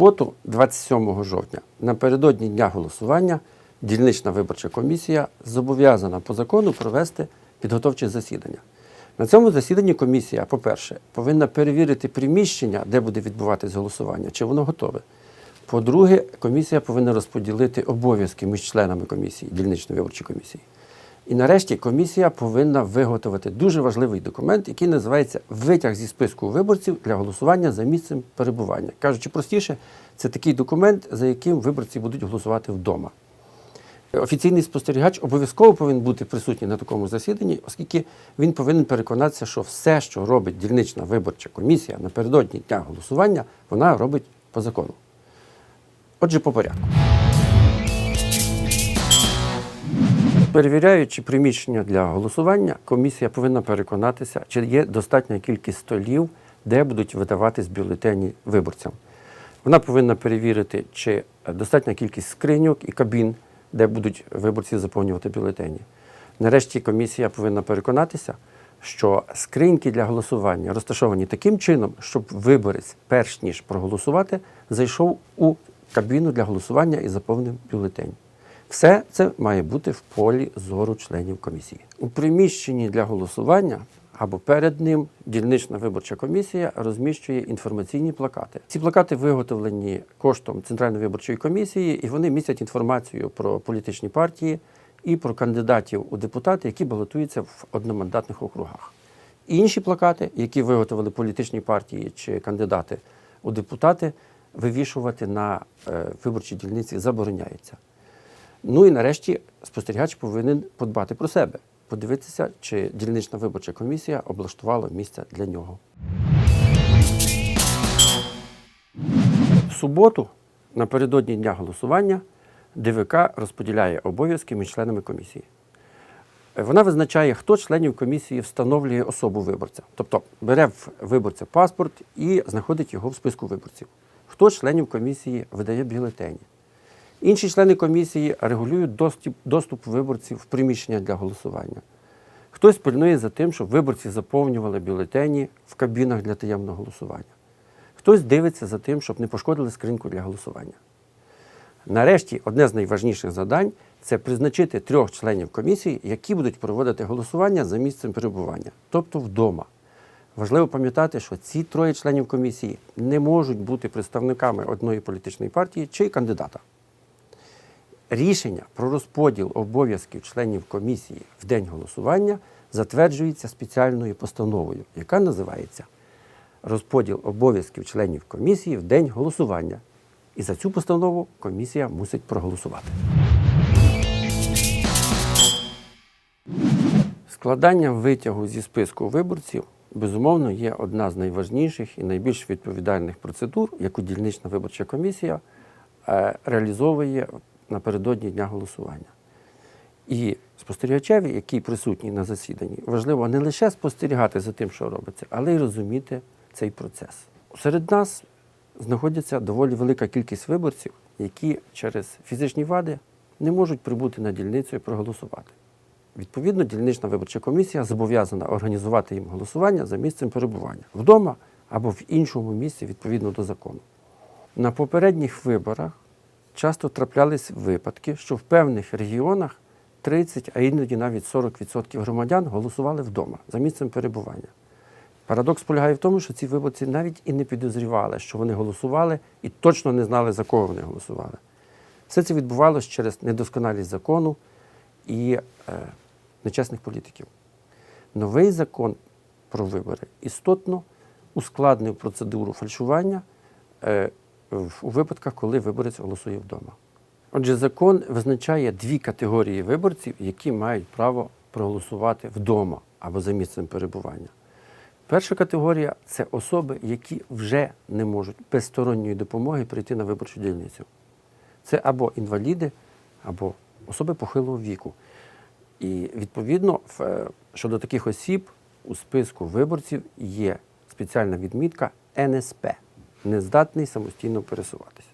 суботу, 27 жовтня, напередодні дня голосування, дільнична виборча комісія зобов'язана по закону провести підготовче засідання. На цьому засіданні комісія, по-перше, повинна перевірити приміщення, де буде відбуватись голосування, чи воно готове. По-друге, комісія повинна розподілити обов'язки між членами комісії, дільничної виборчої комісії. І нарешті комісія повинна виготовити дуже важливий документ, який називається витяг зі списку виборців для голосування за місцем перебування. Кажучи простіше, це такий документ, за яким виборці будуть голосувати вдома. Офіційний спостерігач обов'язково повинен бути присутній на такому засіданні, оскільки він повинен переконатися, що все, що робить дільнична виборча комісія напередодні дня голосування, вона робить по закону. Отже, по порядку. Перевіряючи приміщення для голосування, комісія повинна переконатися, чи є достатня кількість столів, де будуть видаватись бюлетені виборцям. Вона повинна перевірити, чи достатня кількість скриньок і кабін, де будуть виборці заповнювати бюлетені. Нарешті комісія повинна переконатися, що скриньки для голосування розташовані таким чином, щоб виборець, перш ніж проголосувати, зайшов у кабіну для голосування і заповнив бюлетень. Все це має бути в полі зору членів комісії. У приміщенні для голосування або перед ним дільнична виборча комісія розміщує інформаційні плакати. Ці плакати виготовлені коштом Центральної виборчої комісії, і вони містять інформацію про політичні партії і про кандидатів у депутати, які балотуються в одномандатних округах. Інші плакати, які виготовили політичні партії чи кандидати у депутати, вивішувати на е, виборчій дільниці забороняється. Ну і нарешті спостерігач повинен подбати про себе, подивитися, чи дільнична виборча комісія облаштувала місце для нього. В суботу, напередодні дня голосування, ДВК розподіляє обов'язки між членами комісії. Вона визначає, хто членів комісії встановлює особу виборця, тобто бере в виборця паспорт і знаходить його в списку виборців. Хто членів комісії видає бюлетені. Інші члени комісії регулюють доступ, доступ виборців в приміщення для голосування. Хтось пильнує за тим, щоб виборці заповнювали бюлетені в кабінах для таємного голосування. Хтось дивиться за тим, щоб не пошкодили скриньку для голосування. Нарешті, одне з найважніших завдань це призначити трьох членів комісії, які будуть проводити голосування за місцем перебування, тобто вдома. Важливо пам'ятати, що ці троє членів комісії не можуть бути представниками одної політичної партії чи кандидата. Рішення про розподіл обов'язків членів комісії в день голосування затверджується спеціальною постановою, яка називається Розподіл обов'язків членів комісії в день голосування. І за цю постанову комісія мусить проголосувати. Складання витягу зі списку виборців, безумовно, є одна з найважніших і найбільш відповідальних процедур, яку дільнична виборча комісія е, реалізовує напередодні дня голосування. І спостерігачеві, який присутній на засіданні, важливо не лише спостерігати за тим, що робиться, але й розуміти цей процес. Серед нас знаходиться доволі велика кількість виборців, які через фізичні вади не можуть прибути на дільницю і проголосувати. Відповідно, дільнична виборча комісія зобов'язана організувати їм голосування за місцем перебування вдома або в іншому місці відповідно до закону. На попередніх виборах часто траплялись випадки, що в певних регіонах 30, а іноді навіть 40% громадян голосували вдома за місцем перебування. Парадокс полягає в тому, що ці виборці навіть і не підозрювали, що вони голосували, і точно не знали, за кого вони голосували. Все це відбувалося через недосконалість закону і е, нечесних політиків. Новий закон про вибори істотно ускладнив процедуру фальшування е, у випадках, коли виборець голосує вдома. Отже, закон визначає дві категорії виборців, які мають право проголосувати вдома або за місцем перебування. Перша категорія це особи, які вже не можуть без сторонньої допомоги прийти на виборчу дільницю. Це або інваліди, або особи похилого віку. І відповідно, е, щодо таких осіб у списку виборців є спеціальна відмітка НСП нездатний самостійно пересуватися.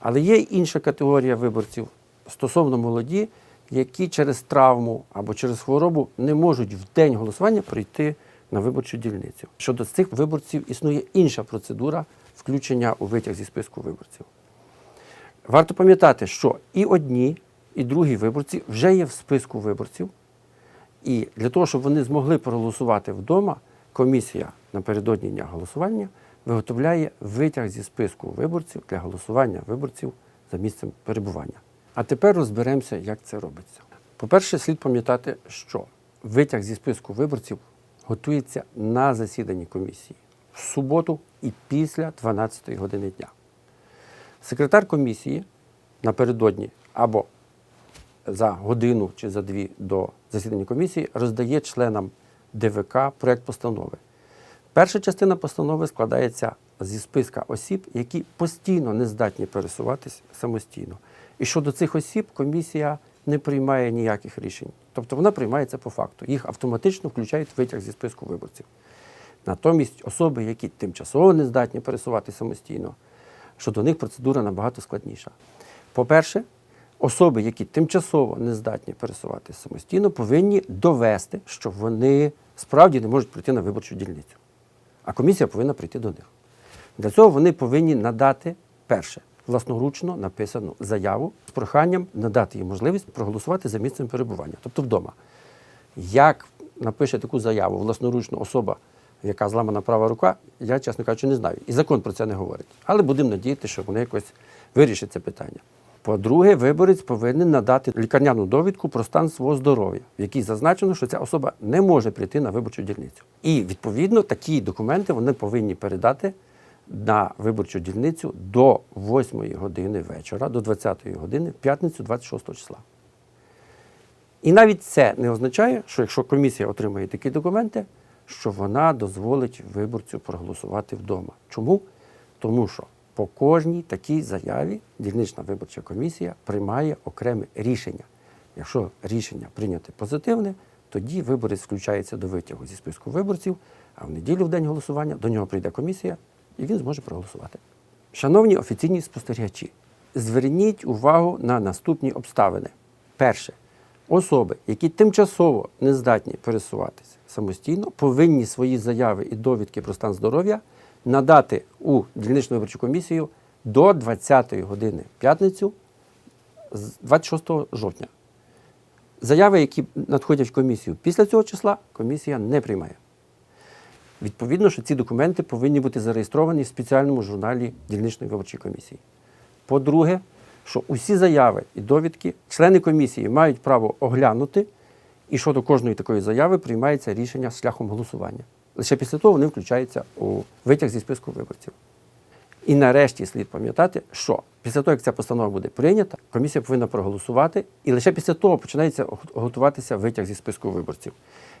Але є інша категорія виборців стосовно молоді, які через травму або через хворобу не можуть в день голосування прийти на виборчу дільницю. Щодо цих виборців існує інша процедура включення у витяг зі списку виборців. Варто пам'ятати, що і одні, і другі виборці вже є в списку виборців. І для того, щоб вони змогли проголосувати вдома, комісія напередодні дня голосування виготовляє витяг зі списку виборців для голосування виборців за місцем перебування. А тепер розберемося, як це робиться. По-перше, слід пам'ятати, що витяг зі списку виборців готується на засіданні комісії в суботу і після 12-ї години дня. Секретар комісії напередодні або за годину чи за дві до засідання комісії роздає членам ДВК проект постанови. Перша частина постанови складається зі списка осіб, які постійно не здатні пересуватись самостійно. І щодо цих осіб комісія не приймає ніяких рішень. Тобто вона приймається по факту. Їх автоматично включають в витяг зі списку виборців. Натомість особи, які тимчасово не здатні пересувати самостійно, щодо них процедура набагато складніша. По-перше, особи, які тимчасово не здатні пересувати самостійно, повинні довести, що вони справді не можуть прийти на виборчу дільницю. А комісія повинна прийти до них. Для цього вони повинні надати перше власноручно написану заяву з проханням надати їм можливість проголосувати за місцем перебування, тобто вдома. Як напише таку заяву власноручно особа, яка зламана права рука, я, чесно кажучи, не знаю. І закон про це не говорить. Але будемо надіятися, що вони якось вирішать це питання. По-друге, виборець повинен надати лікарняну довідку про стан свого здоров'я, в якій зазначено, що ця особа не може прийти на виборчу дільницю. І відповідно такі документи вони повинні передати на виборчу дільницю до 8 години вечора, до 20 години, в п'ятницю 26 числа. І навіть це не означає, що якщо комісія отримає такі документи, що вона дозволить виборцю проголосувати вдома. Чому? Тому що по кожній такій заяві дільнична виборча комісія приймає окреме рішення. Якщо рішення прийняте позитивне, тоді виборець включається до витягу зі списку виборців, а в неділю в день голосування до нього прийде комісія і він зможе проголосувати. Шановні офіційні спостерігачі, зверніть увагу на наступні обставини. Перше, особи, які тимчасово не здатні пересуватися самостійно, повинні свої заяви і довідки про стан здоров'я надати у дільничну виборчу комісію до 20-ї години п'ятницю з 26 жовтня. Заяви, які надходять в комісію після цього числа, комісія не приймає. Відповідно, що ці документи повинні бути зареєстровані в спеціальному журналі дільничної виборчої комісії. По-друге, що усі заяви і довідки члени комісії мають право оглянути, і щодо кожної такої заяви приймається рішення шляхом голосування. Лише після того вони включаються у витяг зі списку виборців. І нарешті слід пам'ятати, що після того, як ця постанова буде прийнята, комісія повинна проголосувати, і лише після того починається готуватися витяг зі списку виборців.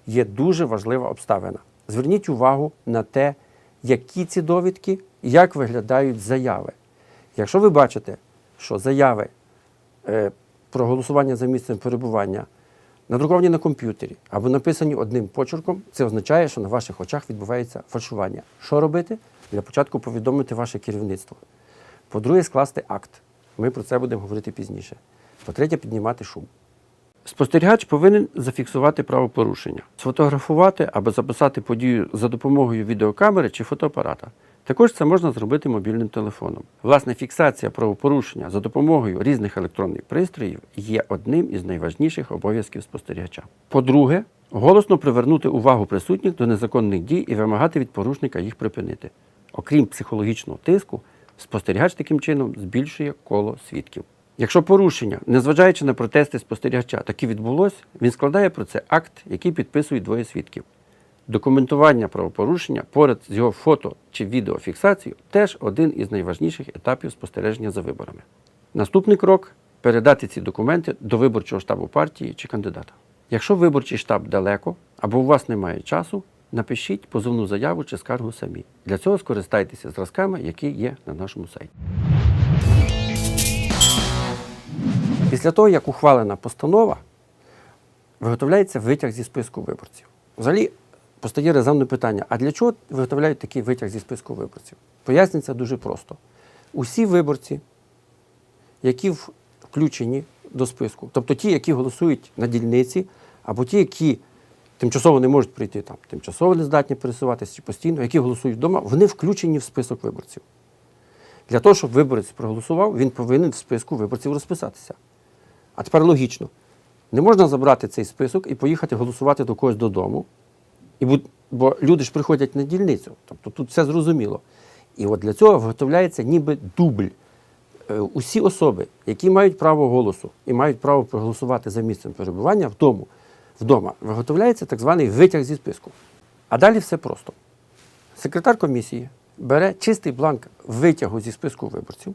Є дуже важлива обставина. Зверніть увагу на те, які ці довідки, як виглядають заяви. Якщо ви бачите, що заяви е, про голосування за місцем перебування надруковані на комп'ютері або написані одним почерком, це означає, що на ваших очах відбувається фальшування. Що робити? Для початку повідомити ваше керівництво. По-друге, скласти акт. Ми про це будемо говорити пізніше. По-третє, піднімати шум. Спостерігач повинен зафіксувати правопорушення, сфотографувати або записати подію за допомогою відеокамери чи фотоапарата. Також це можна зробити мобільним телефоном. Власне, фіксація правопорушення за допомогою різних електронних пристроїв є одним із найважніших обов'язків спостерігача. По-друге, голосно привернути увагу присутніх до незаконних дій і вимагати від порушника їх припинити. Окрім психологічного тиску, спостерігач таким чином збільшує коло свідків. Якщо порушення, незважаючи на протести спостерігача, таки відбулось, він складає про це акт, який підписують двоє свідків. Документування правопорушення поряд з його фото чи відеофіксацією теж один із найважніших етапів спостереження за виборами. Наступний крок передати ці документи до виборчого штабу партії чи кандидата. Якщо виборчий штаб далеко або у вас немає часу, напишіть позовну заяву чи скаргу самі. Для цього скористайтеся зразками, які є на нашому сайті. Після того, як ухвалена постанова, виготовляється витяг зі списку виборців. Взагалі постає резонне питання: а для чого виготовляють такий витяг зі списку виборців? Пояснюється дуже просто. Усі виборці, які включені до списку, тобто ті, які голосують на дільниці, або ті, які тимчасово не можуть прийти там, тимчасово не здатні пересуватися чи постійно, які голосують вдома, вони включені в список виборців. Для того, щоб виборець проголосував, він повинен в списку виборців розписатися. А тепер логічно. Не можна забрати цей список і поїхати голосувати до когось додому. І буд- бо люди ж приходять на дільницю. Тобто тут все зрозуміло. І от для цього виготовляється ніби дубль. Е, Усі особи, які мають право голосу і мають право проголосувати за місцем перебування вдома, вдома виготовляється так званий витяг зі списку. А далі все просто. Секретар комісії бере чистий бланк витягу зі списку виборців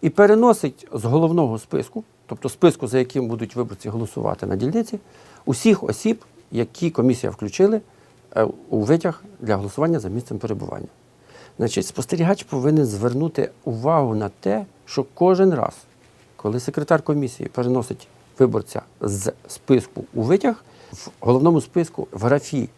і переносить з головного списку, тобто списку, за яким будуть виборці голосувати на дільниці, усіх осіб, які комісія включили у витяг для голосування за місцем перебування. Значить, спостерігач повинен звернути увагу на те, що кожен раз, коли секретар комісії переносить виборця з списку у витяг, в головному списку в графі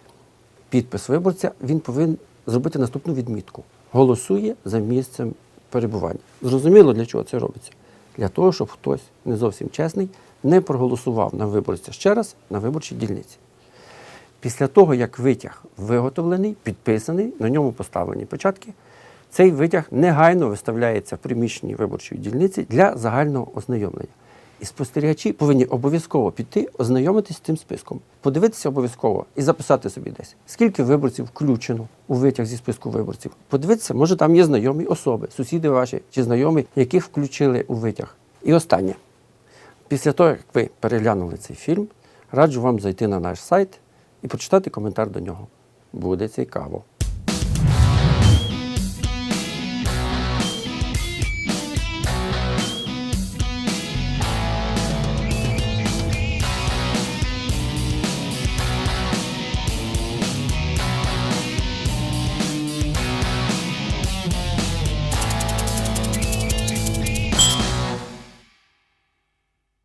підпис виборця, він повинен зробити наступну відмітку: голосує за місцем перебування. Зрозуміло, для чого це робиться? Для того, щоб хтось не зовсім чесний не проголосував на виборця ще раз на виборчій дільниці. Після того, як витяг виготовлений, підписаний, на ньому поставлені печатки, цей витяг негайно виставляється в приміщенні виборчої дільниці для загального ознайомлення. І спостерігачі повинні обов'язково піти, ознайомитись з цим списком, подивитися обов'язково і записати собі десь, скільки виборців включено у витяг зі списку виборців. Подивитися, може там є знайомі особи, сусіди ваші чи знайомі, яких включили у витяг. І останнє. Після того, як ви переглянули цей фільм, раджу вам зайти на наш сайт і почитати коментар до нього. Буде цікаво.